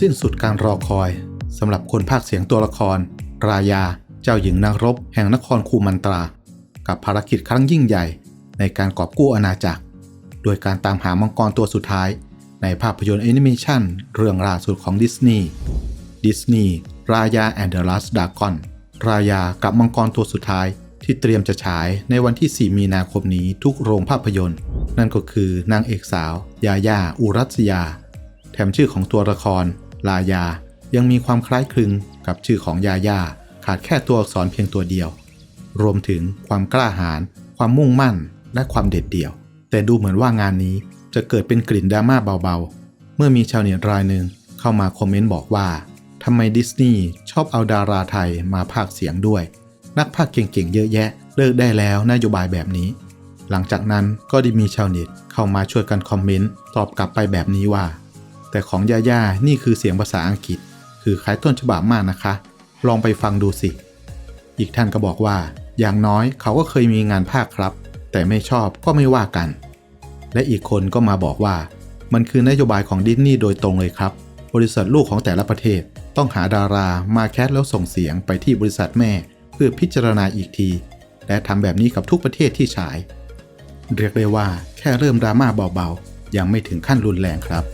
สิ้นสุดการรอคอยสำหรับคนภาคเสียงตัวละคร รายา เจ้าหญิงนักรบ แห่งนครคูมันตรา กับภารกิจครั้งยิ่งใหญ่ในการกอบกู้อาณาจักร โดยการตามหามังกรตัวสุดท้าย ในภาพยนตร์แอนิเมชันเรื่องล่าสุดของดิสนีย์ดิสนีย์รายาแอนเดอร์ลัสดากอนรายากับมังกรตัวสุดท้ายที่เตรียมจะฉายในวันที่ 4 มีนาคมนี้ทุกโรงภาพยนตร์ นั่นก็คือนางเอกสาว ยาย่าอุรัสยา แถมชื่อของตัวละคร ลายายังมีความคล้ายคลึงกับชื่อของยาย่าขาดแค่ตัวอักษรเพียงตัวเดียว รวมถึงความกล้าหาญความมุ่งมั่น และความเด็ดเดี่ยว แต่ดูเหมือนว่างานนี้จะเกิดเป็นกลิ่นดราม่าเบาๆ เมื่อมีชาวเน็ตรายหนึ่งเข้ามาคอมเมนต์บอกว่าทำไมดิสนีย์ชอบเอาดาราไทยมาพากเสียงด้วย นักพากย์เก่งๆ เยอะแยะ เลิกได้แล้วนโยบายแบบนี้ หลังจากนั้นก็ได้มีชาวเน็ตเข้ามาช่วยกันคอมเมนต์ตอบกลับไปแบบนี้ว่า แต่ของย่าย่านี่คือเสียงภาษาอังกฤษ คือคล้ายต้นฉบับมากนะคะ ลองไปฟังดูสิ อีกท่านก็บอกว่า อย่างน้อยเขาก็เคยมีงานภาคครับ แต่ไม่ชอบก็ไม่ว่ากัน และอีกคนก็มาบอกว่า มันคือนโยบายของดิสนีย์โดยตรงเลยครับ บริษัทลูกของแต่ละประเทศ ต้องหาดารามาแคสแล้วส่งเสียงไปที่บริษัทแม่ เพื่อพิจารณาอีกที และทำแบบนี้กับทุกประเทศที่ฉาย เรียกได้ว่าแค่เริ่มดราม่าเบาๆยังไม่ถึงขั้นรุนแรงครับ